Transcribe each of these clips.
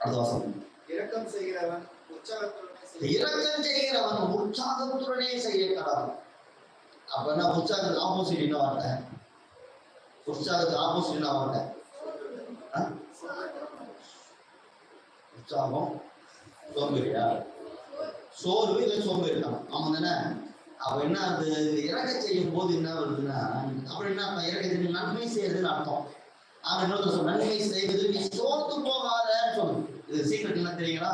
அடுத்த வாசம் இரக்கம் செய்கிறவன் உற்சாகத்துடனே இரக்கம் செய்கிறவன் உற்சாகத்துடனே செய்ய கடவுள். அப்ப என்ன உற்சாகத்துக்கு ஆப்போசிட் என்ன வார்த்தை? உற்சாகத்துக்கு ஆப்போசிட் என்ன வார்த்தை? உற்சாகம். சோம்பேறியா சோர்வு இல்லை சோம்பேறி தான் ஆமா தானே அப்ப என்ன அது? இறக்க செய்யும் போது என்ன வருதுன்னா அப்புறம் என்ன இறக்க செய்யும் நன்மை செய்யறதுன்னு அர்த்தம். அவன் இன்னொரு சொல்ல நன்மை செய்வது நீ சோர்ந்து போகாதன்னு சொல்லுங்க இது சீக்கிரம் என்ன தெரியுங்களா?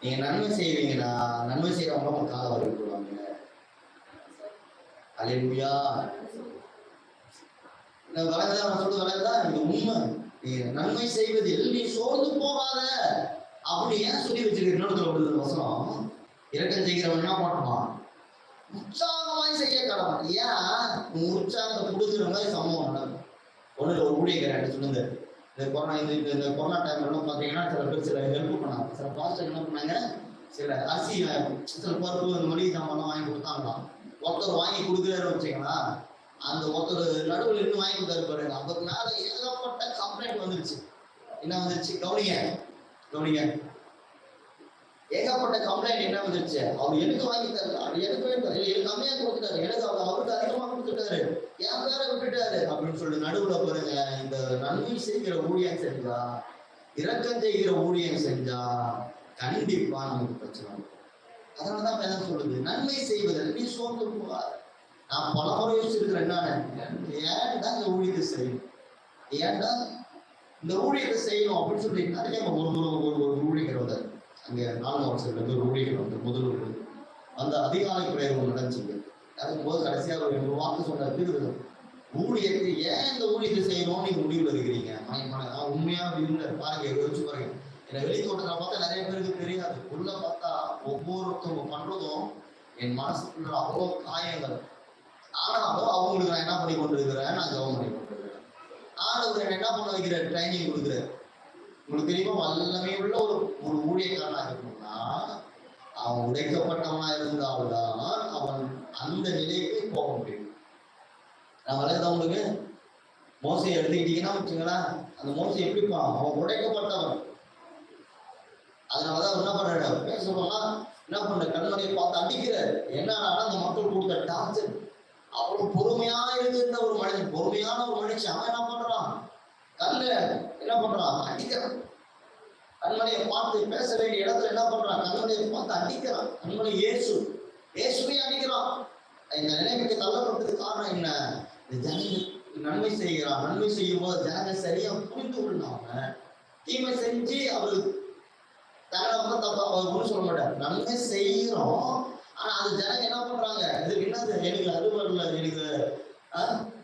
நீங்க நன்மை செய்வீங்கன்னா நன்மை செய்யறவங்க உங்க கால வர விட்டுருவாங்க அலையா வளர்ந்தா நான் சொல்றது வளர்ந்தா இது உண்மை. நீ நன்மை செய்வதில் நீ சோர்ந்து போகாத. அப்படி ஏன் சொல்லி வச்சிருக்கீங்க இன்னொருத்தர் வசனம்? இரக்கம் செய்கிறவன் என்ன பண்ணுவான்? உற்சாகமாய் செய்ய கடவுள் ஏன்? உற்சாகத்தை கொடுக்குற மாதிரி சம்பவம் நடக்கும். ஒன்றும் ஒரு ஊழியக்காரன் சொல்லுங்க. இந்த கொரோனா இது இந்த- கொரோனா டைம்லாம் பார்த்தீங்கன்னா சில பேர் சில ஹெல்ப் பண்ணாங்க. சில பாஸ்டர் என்ன பண்ணாங்க? சில அரிசி சில பருப்பு இந்த மளிகை சாமான்லாம் வாங்கி கொடுத்தாங்களாம். ஒருத்தர் வாங்கி கொடுக்குறாரு வச்சுங்களா அந்த ஒருத்தர் நடுவில் இன்னும் வாங்கி கொடுத்தாரு பாருங்க. அதுக்கு மேல ஏகப்பட்ட கம்ப்ளைண்ட் வந்துருச்சு. என்ன வந்துருச்சு? கவனிங்க கவனிங்க. ஏகப்பட்ட கம்ப்ளைண்ட் என்ன வந்துருச்சு? அவர் எனக்கு வாங்கி தரல. அவர் எனக்கு வேண்டாம் எனக்கு கொடுத்துட்டாரு. எனக்கு அவர் அவருக்கு அதிகமாக கொடுத்துட்டாரு. என் விட்டுட்டாரு. அப்படின்னு சொல்லி நடுவுல பாருங்க இந்த நன்மை செய்கிற ஊழியம் செஞ்சா இரக்கம் செய்கிற ஊழியம் செஞ்சா கண்டிப்பா நமக்கு பிரச்சனை அதனாலதான் வேதம் சொல்லுது நன்மை செய்வதற்கு நீ சோர்ந்து போவார் நான் பல முறை யோசிச்சிருக்கிறேன் என்னன்னு ஏன்டா இந்த ஊழியத்தை செய்யணும்? ஏன்டா இந்த ஊழியத்தை செய்யணும் அப்படின்னு சொல்லி நிறைய ஒரு ஒரு ஒரு ஒரு ஊழியர் வந்தார் அங்க நான்கு வருஷத்துல இருந்து ஒரு ஊழியர் வந்து முதல் அந்த அதிகாலை பிரயோகம் நடந்துச்சு. அதுக்கு போது கடைசியாக ஒரு வாக்கு சொன்னார் இருக்குது ஊழியத்தை ஏன் இந்த ஊழியத்தை செய்யணும்னு நீங்க முடிவில் இருக்கிறீங்க நான் உண்மையா இருந்த பாருங்க யோசிச்சு பாருங்க. என்ன வெளி பார்த்தா நிறைய பேருக்கு தெரியாது. உள்ள பார்த்தா ஒவ்வொருத்தவங்க பண்றதும் என் மனசுக்குள்ள அவ்வளோ காயங்கள். ஆனாலும் அவங்களுக்கு நான் என்ன பண்ணி கொண்டு இருக்கிறேன் நான் ஜெபம் பண்ணி கொண்டிருக்கிறேன். ஆனவர் என்ன பண்ண வைக்கிறேன் ட்ரைனிங் கொடுக்குறேன் உங்களுக்கு தெரியுமா? வல்லமே உள்ள ஒரு ஒரு ஊழியக்காரனா இருக்கணும்னா அவன் உடைக்கப்பட்டவனா இருந்தால்தான் அவன் அந்த நிலைக்கு போக முடியும். நான் வளர்ந்த உங்களுக்கு? மோசையை எடுத்துக்கிட்டீங்கன்னா வச்சுங்களேன் அந்த மோசை எப்படிப்பான் அவன் உடைக்கப்பட்டவன் அதனாலதான் அவர் என்ன பண்றாரு? பேசுவாங்க என்ன பண்ற? கண்மணியை பார்த்து அடிக்கிறார். என்னன்னா அந்த மக்கள் கொடுத்த டார்ச்சர் அவ்வளவு பொறுமையா இருந்த ஒரு மனிதன் பொறுமையான ஒரு மனுஷன். அவன் என்ன பண்றான்? கல்ல என்ன பண்றான்? அடிக்கிறான். கண்மணியை பார்த்து பேச வேண்டிய இடத்துல என்ன பண்றான்? கண்மணியை பார்த்து அடிக்கிறான். கண்மணி இயேசு. இயேசுவே அடிக்கிறான். இந்த நினைவுக்கு தள்ளப்பட்டது காரணம் என்ன? இந்த நன்மை செய்கிறான் நன்மை செய்யும் போது ஜனங்க சரியா புரிந்து கொள்ளாம தீமை செஞ்சு அவரு தங்களை தப்பா அவர் ஒன்றும் சொல்ல மாட்டார். நன்மை செய்கிறோம் ஆனா அது ஜனங்க என்ன பண்றாங்க? இது என்னது? எனக்கு அது வரல எனக்கு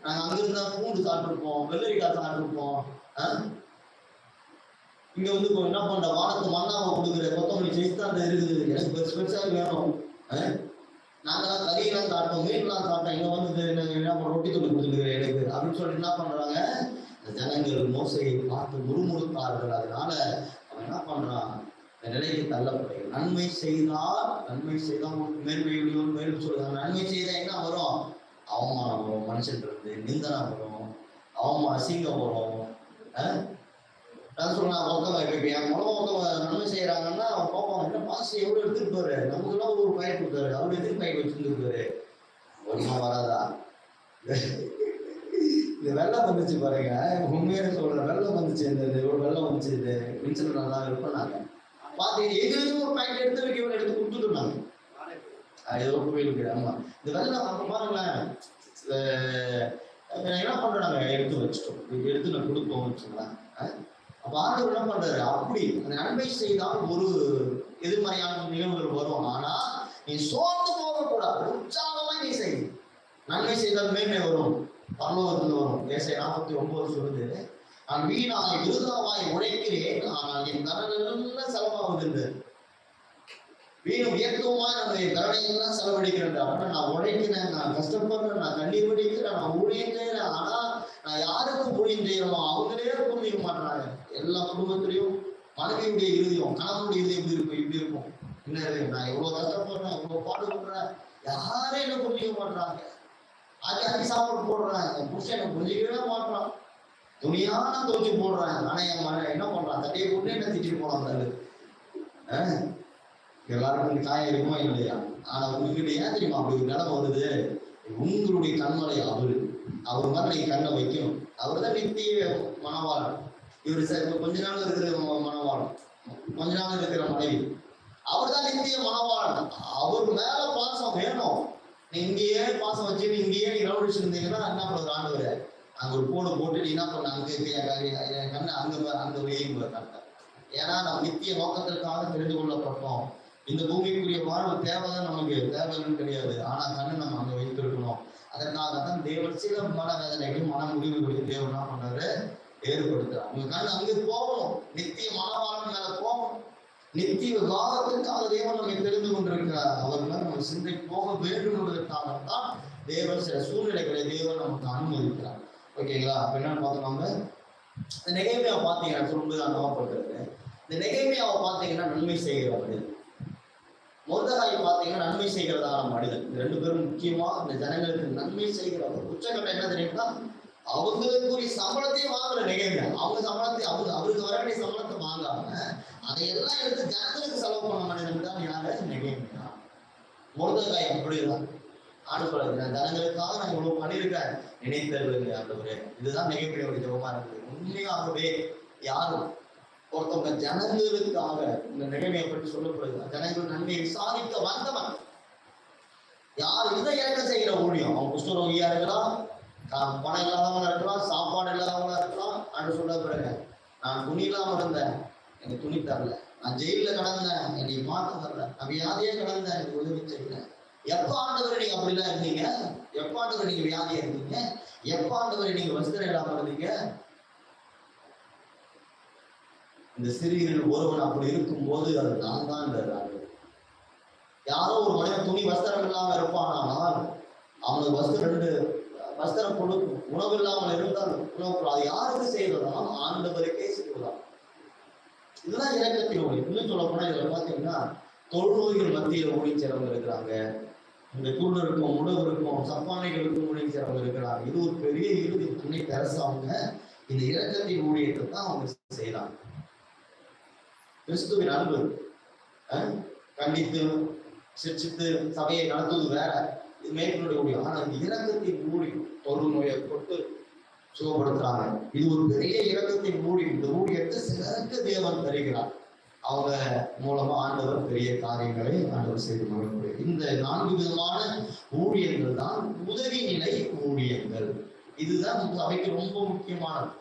நாங்க அங்கிருந்தா பூண்டு சாப்பிட்டுருப்போம் வெள்ளரிக்காய் சாப்பிட்டுருப்போம் ஆ? இங்க வந்து இப்போ என்ன பண்ற? வானத்து மண்ணாவை கொடுக்குற கொத்தமல்லி செய்து இருக்குது. எனக்கு பெருசு பெருசா வேணும் ஆ? நாங்கெல்லாம் கறியெல்லாம் சாப்பிட்டோம் மீன்லாம் சாப்பிட்டோம். இங்க வந்து என்ன ரொட்டி துண்டு கொடுத்துருக்குற எனக்கு அப்படின்னு சொல்லிட்டு என்ன பண்றாங்க? இந்த ஜனங்கள் மோசையை பார்த்து முறுமுறுத்தார்கள். அதனால அவன் என்ன பண்றான்? இந்த நிலைக்கு தள்ளப்படுகிறான் நன்மை செய்தால் நன்மை செய்தால் உனக்கு மேன்மையுடையோர் மேலும் சொல்லுறாங்க நன்மை செய்தால் என்ன வரும்? அவமானம் வரும் மனுஷன் இருந்து நிந்தனம் வரும் அவமா அசிங்கம் வரும். நான் சொல்றேன் ஒருத்தவங்க இப்ப என் மூலமா ஒருத்தவங்க நன்மை செய்யறாங்கன்னா அவன் பார்ப்பான் என்ன பாசி எவ்வளவு எடுத்துருப்பாரு நமக்குலாம் ஒரு பயிர் கொடுத்தாரு. அவரு எதுக்கு பயிர் வச்சுருந்துருப்பாரு ஒன்றுமா வராதா? இந்த வெள்ளம் வந்துச்சு பாருங்க. உண்மையில சொல்றேன். வெள்ளம் வந்துச்சு. இந்த இவ்வளவு ஒரு வெள்ளம் வந்துச்சு. இது மின்சாரம் நல்லா இருப்பாங்க பார்த்து எது ஒரு பாக்கெட் எடுத்து வைக்க இவன் எடுத்து கொடுத்துருந்தாங்க ஏதோ கோயிலுக்கு ஆமா. இந்த வெள்ளம் அப்ப பாருங்களேன். என்ன என்ன பண்றாங்க எடுத்து வச்சுட்டோம். எடுத்து நான் கொடுப்போம் வச்சுக்கலாம் அப்ப ஆண்டவர் என்ன பண்றாரு? அப்படி அந்த நன்மை செய்தால் ஒரு எதிர்மறையான நிகழ்வுகள் வரும். ஆனா நீ சோர்ந்து போகக்கூடாது. உற்சாகமா நீ செய். நன்மை செய்தால் மேன்மை வரும். பரலோகத்தில் வரும். ஏசை நாற்பத்தி ஒன்பது சொல்லுது நான் வீணாய் விருதாவாய் உழைக்கிறேன். ஆனால் என் கடன் செலவாகுது வீணும் வியக்கமா நம்முடைய தரணையெல்லாம் எல்லாம் செலவழிக்கிறேன் அப்படின்னா நான் உழைக்கிறேன் நான் கஷ்டப்படுறேன் நான் கண்ணீர் வடிக்கிறேன் நான் உழைக்கிறேன் ஆனா நான் யாருக்கும் புரியும் செய்யறோம் அவங்களே புரிய மாட்டாங்க எல்லா குடும்பத்திலையும் மனைவியுடைய இறுதியும் கணவனுடைய இறுதி எப்படி இருக்கும் இப்படி இருக்கும். என்ன நான் எவ்வளவு கஷ்டப்படுறேன் எவ்வளவு பாடுபடுறேன் யாரும் என்ன புரிய மாட்டாங்க ஆக்கி ஆக்கி சாப்பாடு போடுறேன் என் புருஷன் எனக்கு புரிஞ்சுக்கவே மாட்டான் துணியான துவைச்சு போடுறேன் ஆனா என் மன என்ன பண்றான்? தட்டையை போட்டு என்ன திட்டிட்டு போனான் எல்லாருக்கும் இந்த இருக்குமா இல்லையா? ஆனா உங்ககிட்ட ஏன் தெரியுமா அப்படி ஒரு நிலைமை வருது? உங்களுடைய கண்மலை அவரு. அவர் மாதிரி நீங்க கண்ணை வைக்கணும். அவர் தான் நித்திய மனவாளன். இவர் கொஞ்ச நாள் இருக்கிற மனவாளன். கொஞ்ச நாள் இருக்கிற மனைவி. அவர் தான் நித்திய மனவாளன். அவர் மேல பாசம் வேணும். நீ இங்கேயே பாசம் வச்சு இங்கேயே நீ ரவுடிச்சு இருந்தீங்கன்னா என்ன பண்ணுறது ஆண்டவர்? அங்க ஒரு கோடு போட்டு நீ என்ன பண்ண? அங்க என் என் கண்ணு அங்க அங்க வையுங்க கண்ணை ஏன்னா நம்ம நித்திய நோக்கத்திற்காக தெரிந்து கொள்ளப்பட்டோம். இந்த பூமிக்குரிய வாழ்வு தேவைதான் நமக்கு தேவைன்னு கிடையாது. ஆனா கண்ணை நம்ம அங்க வைத்திருக்கணும். அதற்காக தான் தேவன் சில மன வேதனைகள் மன முடிவுகளையும் தேவன் என்ன பண்ணாரு? ஏற்படுத்துறார். உங்க கண் அங்கே போகணும். நித்திய மனவாழ்வு மேல போகணும். நித்திய விவாதத்திற்காக தேவன் நம்மை தெரிந்து கொண்டிருக்கிறார். அவர் மேல நம்ம சிந்தை போக வேண்டும் என்பதற்காகத்தான் தேவன் சில சூழ்நிலைகளை தேவன் நமக்கு அனுமதிக்கிறார். ஓகேங்களா? அப்ப என்னன்னு பார்த்தோம் நம்ம? இந்த நிகழ்மையை பார்த்தீங்கன்னா சொல்லும்போது அனுபவப்படுறது இந்த நிகழ்மையாவை பார்த்தீங்கன்னா நன்மை செய்கிற மொர்தகாய் பார்த்தீங்கன்னா நன்மை செய்கிறதான மனிதன். ரெண்டு பேரும் முக்கியமா இந்த ஜனங்களுக்கு நன்மை செய்கிறவர் உச்சகட்டம் என்ன தெரியும்னா அவங்களுக்குரிய சம்பளத்தையும் வாங்கல நெகைமையா அவங்க சம்பளத்தை அவங்க அவருக்கு வர வேண்டிய சம்பளத்தை வாங்காம அதையெல்லாம் எடுத்து ஜனங்களுக்கு செலவு பண்ண மனிதன் தான் யாரு? நெகைமையா மொர்தகாய் அப்படிதான். ஆண்டு நான் ஜனங்களுக்காக நான் இவ்வளவு பண்ணியிருக்கேன் நினைத்தருங்க ஆண்டவரே? இதுதான் நெகைமையோட ஜெபமா இருக்குது. உண்மையாகவே யாரும் ஒருத்தவங்க ஜனங்களுக்காக இந்த நிலைமையை பற்றி சொல்லப்படுது. ஜனங்கள் நன்மையை விசாரிக்க வந்தவன். யார் இதை இறக்க செய்கிற ஊழியம்? அவன் குஷ்டரோகியா இருக்கலாம் கா- பணம் இல்லாதவனா இருக்கலாம் சாப்பாடு இல்லாதவனா இருக்கலாம் அப்படின்னு சொல்ல பிறகு நான் துணி இல்லாமல் இருந்தேன். எனக்கு துணி தரல. நான் ஜெயிலில் கிடந்தேன். என்னை மாற்றம் தரல. நான் வியாதியே கிடந்தேன். எனக்கு உதவி செய்யல. எப்ப ஆண்டவரை நீங்க அப்படிலாம் இருந்தீங்க? எப்ப ஆண்டவரை நீங்க வியாதியா இருந்தீங்க? எப்ப ஆண்டவரை நீங்க வஸ்திரம் இல்லாமல் இருந்தீங்க? இந்த சிறியரில் ஒருவன் அப்படி இருக்கும்போது அது நான் தான் என்றார்கள் யாரோ ஒரு மனிதன் துணி வஸ்திரம் இல்லாம இருப்பானால் அவனுக்கு வஸ்திரம் ரெண்டு வஸ்திரம் கொடுக்கும் உணவு இல்லாமல் இருந்தால் உணவு அது யாருக்கு செய்வதாம் ஆண்டவருக்கே செய்வதாம் இதுதான் இலக்கத்தின் ஒளி. இன்னும் சொல்ல போனா இதுல பாத்தீங்கன்னா தொழுநோய்கள் மத்தியில் ஓடி சேரவங்க இருக்கிறாங்க. இந்த குருடருக்கும் இருக்கும் சப்பானைகளுக்கும் ஓடி சேரவங்க இருக்கிறாங்க. இது ஒரு பெரிய இறுதி. துணை தெரசாங்க இந்த இலக்கத்தின் ஊழியத்தை தான் அவங்க செய்யறாங்க கிறிஸ்துவின் அன்பு கண்டித்து சிரிச்சித்து சபையை நடத்துவது வேற. இது மேற்கொள்ள முடியும் ஆனா இந்த இரக்கத்தின் மூடி தொழு நோயை கொண்டு சுகப்படுத்துறாங்க. இது ஒரு பெரிய இரக்கத்தை மூடி இந்த ஊழியத்தை சிறக்க தேவன் தருகிறார். அவங்க மூலமா ஆண்டவர் பெரிய காரியங்களை ஆண்டவர் செய்து மகிழ்வுடைய இந்த நான்கு விதமான ஊழியங்கள் தான் உதவி நிலை ஊழியங்கள். இதுதான் சபைக்கு ரொம்ப முக்கியமானது.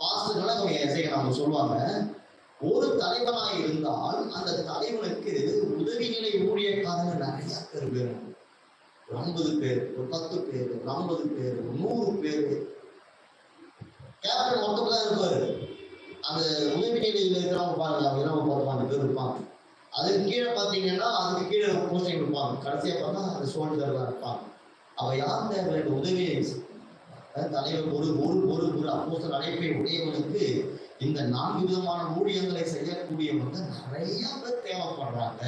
பாஸ்டர்களை அவங்க செய்ய அவங்க சொல்லுவாங்க ஒரு தலைவனாய் இருந்தால் அந்த தலைவனுக்கு உதவி நிலை ஊழியக்காரங்க நிறைய பேர் வேணும். ஒரு ஐம்பது பேர் ஒரு பத்து பேர் ஒரு ஐம்பது பேர் ஒரு நூறு பேர். கேப்டன் மொத்தம் தான் இருப்பாரு. அந்த உதவி நிலையில் இருக்கிறவங்க பாருங்க அவங்க என்ன பார்ப்பாங்க பேர் இருப்பாங்க. அதுக்கு கீழே பார்த்தீங்கன்னா அதுக்கு கீழே போஸ்டிங் இருப்பாங்க. கடைசியா பார்த்தா அந்த சோல்ஜர்லாம் இருப்பாங்க. அவ யார் தேவை உதவி உதவியை தலைவர் ஒரு ஒரு ஒரு ஒரு அப்போஸ்தலர் அழைப்பை உடையவனுக்கு இந்த நான்கு விதமான ஊழியங்களை செய்யக்கூடியவங்க நிறைய பேர் தேவைப்படுறாங்க.